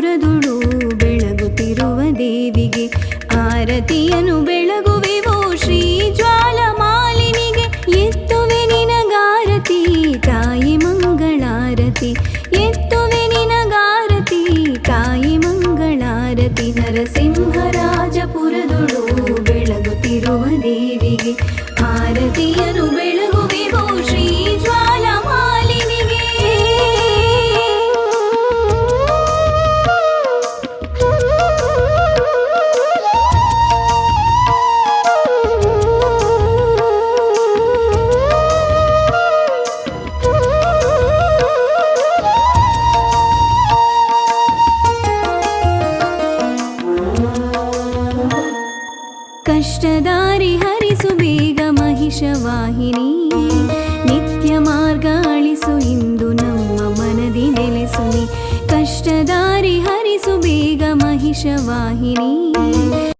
ಮುರದುಳು ಬೆಳಗುತ್ತಿರುವ ದೇವಿಗೆ ಆರತಿಯನು ಬೆಳಗುವೆವೋ ಶ್ರೀ ಜ್ವಾಲಮಾಲಿನಿಗೆ. ಎತ್ತುವೆ ನಿನಗಾರತಿ, ತಾಯಿ ಮಂಗಳಾರತಿ. ಎತ್ತುವೆ ನಿನಗಾರತಿ, ತಾಯಿ ಮಂಗಳಾರತಿ. ನರಸಿಂಹರಾಜಪುರದುಳು ಬೆಳಗುತ್ತಿರುವ ದೇವಿಗೆ ಆರತಿಯನು ಕಷ್ಟದಾರಿ ಹರಿಸು ಬೇಗ ಮಹಿಷವಾಹಿನಿ. ನಿತ್ಯ ಮಾರ್ಗ ಅಳಿಸು ಇಂದು ನಮ್ಮ ಮನದಿ ನೆಲೆಸು ನೀ ಕಷ್ಟದಾರಿ ಹರಿಸು ಬೇಗ ಮಹಿಷವಾಹಿನಿ.